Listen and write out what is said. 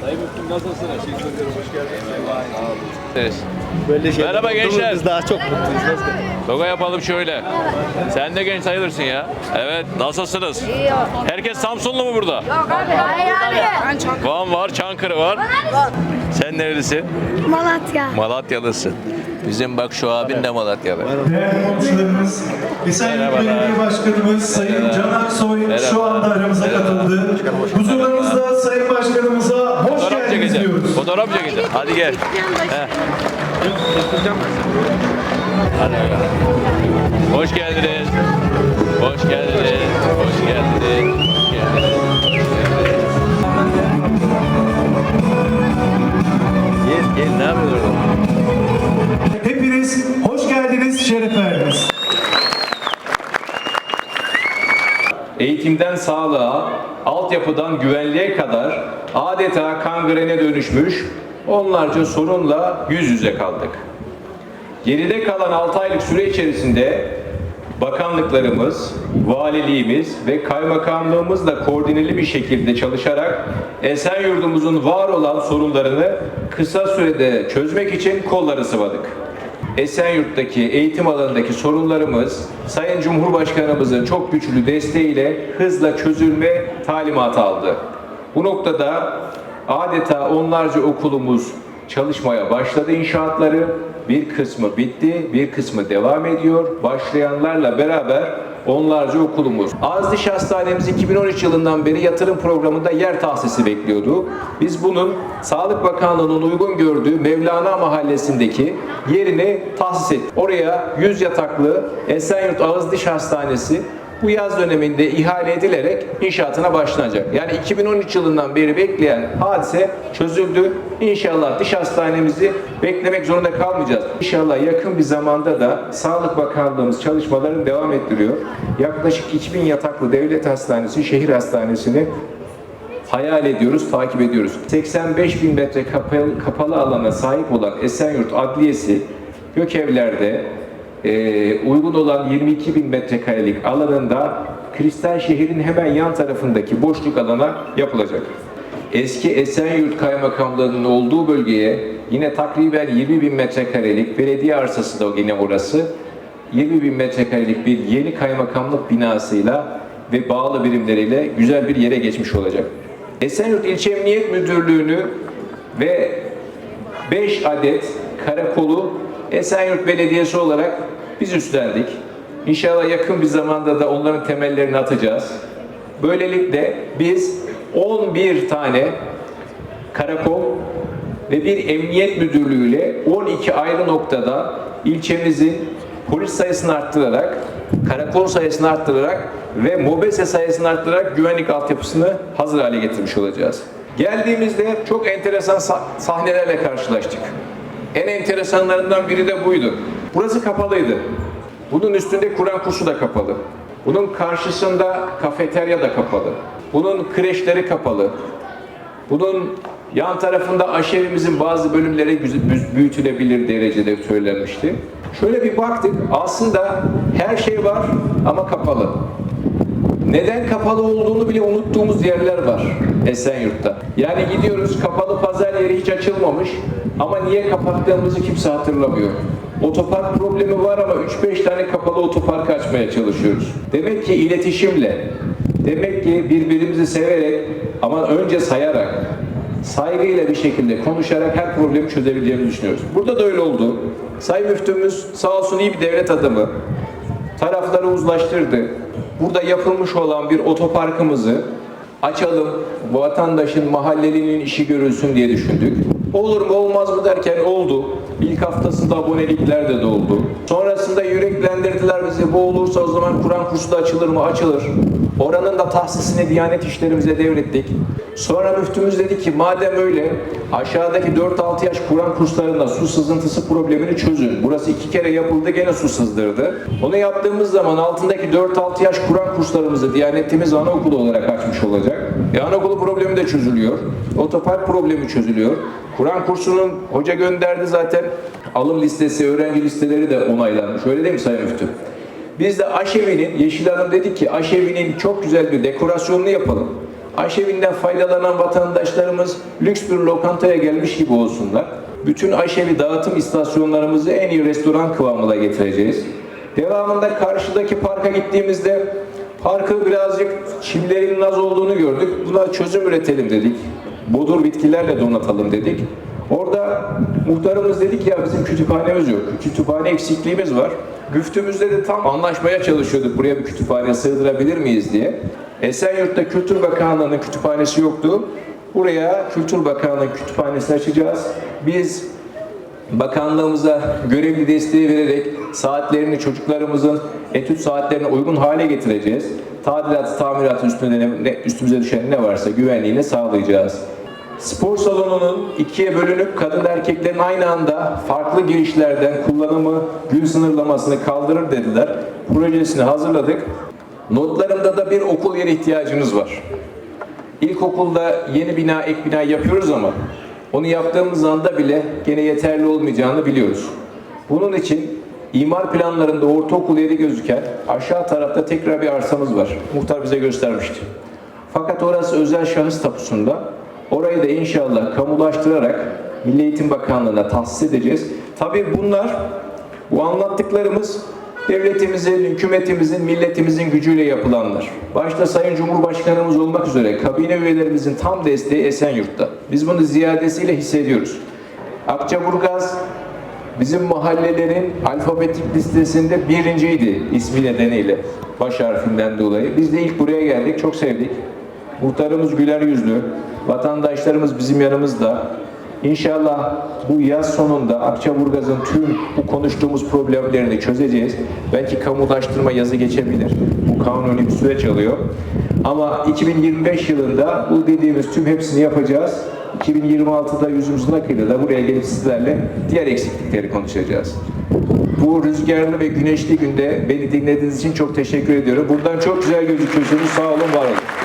Sayın Müftüm nasılsın? Teşekkür ederim. Hoş geldiniz. Böyle şeyler Merhaba gençler. Biz daha çok mutluyuz. Nasıl? Logo yapalım şöyle. Sen de genç sayılırsın ya. Evet, nasılsınız? Herkes Samsunlu mu burada? Yok abi. Hayır abi. Van var, Çankırı var. Sen nerelisin? Malatya. Malatyalısın. Bizim bak şu abin de Malatyalı. Değerli komşularımız, Esenyurt Belediye Başkanımız Sayın Can Aksoy şu anda aramıza katıldı. Huzurlarınızda Sayın Başkanımıza hoş Fotoğraf geldiniz çekeceğim. diyoruz. Fotoğraf çekeceğim. Hadi gel. Heh. Hadi bakalım. Hoş geldiniz. Hoş geldiniz. Hoş geldiniz. Hoş geldiniz. Gel gel ne yapıyorsun? Eğitimden sağlığa, altyapıdan güvenliğe kadar adeta kangrene dönüşmüş onlarca sorunla yüz yüze kaldık. Geride kalan 6 aylık süre içerisinde bakanlıklarımız, valiliğimiz ve kaymakamlığımızla koordineli bir şekilde çalışarak Esenyurt'umuzun var olan sorunlarını kısa sürede çözmek için kolları sıvadık. Esenyurt'taki eğitim alanındaki sorunlarımız Sayın Cumhurbaşkanımızın çok güçlü desteğiyle hızla çözülme talimatı aldı. Bu noktada adeta onlarca okulumuz çalışmaya başladı inşaatları. Bir kısmı bitti, bir kısmı devam ediyor. Başlayanlarla beraber onlarca okulumuz. Azdiş Hastanemiz 2013 yılından beri yatırım programında yer tahsisi bekliyordu. Biz bunun Sağlık Bakanlığı'nın uygun gördüğü Mevlana Mahallesi'ndeki yerini tahsis ettik. Oraya 100 yataklı Esenyurt Ağız Diş Hastanesi bu yaz döneminde ihale edilerek inşaatına başlanacak. Yani 2013 yılından beri bekleyen hadise çözüldü. İnşallah diş hastanemizi beklemek zorunda kalmayacağız. İnşallah yakın bir zamanda da Sağlık Bakanlığımız çalışmalarını devam ettiriyor. Yaklaşık 2000 yataklı devlet hastanesi, şehir hastanesini hayal ediyoruz, takip ediyoruz. 85 bin metre kapalı, kapalı alana sahip olan Esenyurt Adliyesi Gökevler'de e, uygun olan 22 bin metrekarelik alanında Kristal Şehir'in hemen yan tarafındaki boşluk alana yapılacak. Eski Esenyurt Kaymakamlığı'nın olduğu bölgeye yine takriben 20 bin metrekarelik belediye arsası da yine orası 20 bin metrekarelik bir yeni kaymakamlık binasıyla ve bağlı birimleriyle güzel bir yere geçmiş olacak. Esenyurt İlçe Emniyet Müdürlüğü'nü ve 5 adet karakolu Esenyurt Belediyesi olarak biz üstlendik. İnşallah yakın bir zamanda da onların temellerini atacağız. Böylelikle biz 11 tane karakol ve bir emniyet müdürlüğüyle 12 ayrı noktada ilçemizin polis sayısını arttırarak, karakol sayısını arttırarak ve mobese sayısını arttırarak güvenlik altyapısını hazır hale getirmiş olacağız. Geldiğimizde çok enteresan sah- sahnelerle karşılaştık. En enteresanlarından biri de buydu. Burası kapalıydı. Bunun üstünde Kur'an kursu da kapalı. Bunun karşısında kafeterya da kapalı. Bunun kreşleri kapalı. Bunun yan tarafında aşevimizin bazı bölümleri büyütülebilir derecede söylenmişti. Şöyle bir baktık aslında her şey var ama kapalı. Neden kapalı olduğunu bile unuttuğumuz yerler var Esenyurt'ta. Yani gidiyoruz kapalı pazar yeri hiç açılmamış ama niye kapattığımızı kimse hatırlamıyor. Otopark problemi var ama 3-5 tane kapalı otopark açmaya çalışıyoruz. Demek ki iletişimle, demek ki birbirimizi severek ama önce sayarak, saygıyla bir şekilde konuşarak her problemi çözebileceğimizi düşünüyoruz. Burada da öyle oldu. Sayın Müftümüz sağ olsun iyi bir devlet adamı tarafları uzlaştırdı. Burada yapılmış olan bir otoparkımızı açalım, vatandaşın, mahallelinin işi görülsün diye düşündük. Olur mu olmaz mı derken oldu. İlk haftasında abonelikler de doldu. Sonrasında yüreklendirdiler bizi. Bu olursa o zaman Kur'an kursu da açılır mı? Açılır. Oranın da tahsisini Diyanet işlerimize devrettik. Sonra müftümüz dedi ki madem öyle aşağıdaki 4-6 yaş Kur'an kurslarında su sızıntısı problemini çözün. Burası iki kere yapıldı gene su sızdırdı. Onu yaptığımız zaman altındaki 4-6 yaş Kur'an kurslarımızı Diyanetimiz anaokulu olarak açmış olacak. E anaokulu problemi de çözülüyor. Otopark problemi çözülüyor. Kur'an kursunun hoca gönderdi zaten alım listesi, öğrenci listeleri de onaylanmış. Öyle değil mi Sayın Müftü? Biz de aşevinin, Yeşil Hanım dedi ki aşevinin çok güzel bir dekorasyonunu yapalım. Aşevinden faydalanan vatandaşlarımız lüks bir lokantaya gelmiş gibi olsunlar. Bütün aşevi dağıtım istasyonlarımızı en iyi restoran kıvamına getireceğiz. Devamında karşıdaki parka gittiğimizde parkı birazcık çimlerin az olduğunu gördük. Buna çözüm üretelim dedik. Bodur bitkilerle donatalım dedik. Orada muhtarımız dedi ki ya bizim kütüphanemiz yok. Kütüphane eksikliğimiz var. Güftümüzde de tam anlaşmaya çalışıyorduk buraya bir kütüphane sığdırabilir miyiz diye. Esenyurt'ta Kültür Bakanlığı'nın kütüphanesi yoktu. Buraya Kültür Bakanlığı kütüphanesini açacağız. Biz bakanlığımıza görevli desteği vererek saatlerini çocuklarımızın etüt saatlerine uygun hale getireceğiz. Tadilat, tamirat üstüne ne, ne- üstümüze düşen ne varsa güvenliğini sağlayacağız. Spor salonunun ikiye bölünüp kadın erkeklerin aynı anda farklı girişlerden kullanımı gün sınırlamasını kaldırır dediler. Projesini hazırladık. Notlarımda da bir okul yeri ihtiyacımız var. İlkokulda yeni bina, ek bina yapıyoruz ama onu yaptığımız anda bile gene yeterli olmayacağını biliyoruz. Bunun için imar planlarında ortaokul yeri gözüken aşağı tarafta tekrar bir arsamız var. Muhtar bize göstermişti. Fakat orası özel şahıs tapusunda. Orayı da inşallah kamulaştırarak Milli Eğitim Bakanlığı'na tahsis edeceğiz. Tabii bunlar, bu anlattıklarımız devletimizin, hükümetimizin, milletimizin gücüyle yapılanlar. Başta Sayın Cumhurbaşkanımız olmak üzere kabine üyelerimizin tam desteği Esenyurt'ta. Biz bunu ziyadesiyle hissediyoruz. Akçaburgaz bizim mahallelerin alfabetik listesinde birinciydi ismi nedeniyle. Baş harfinden dolayı. Biz de ilk buraya geldik, çok sevdik. Muhtarımız güler yüzlü, vatandaşlarımız bizim yanımızda. İnşallah bu yaz sonunda Akçaburgaz'ın tüm bu konuştuğumuz problemlerini çözeceğiz. Belki kamulaştırma yazı geçebilir. Bu kanuni bir süreç alıyor. Ama 2025 yılında bu dediğimiz tüm hepsini yapacağız. 2026'da yüzümüzün akıyla da buraya gelip sizlerle diğer eksiklikleri konuşacağız. Bu rüzgarlı ve güneşli günde beni dinlediğiniz için çok teşekkür ediyorum. Buradan çok güzel gözüküyorsunuz. Sağ olun, var olun.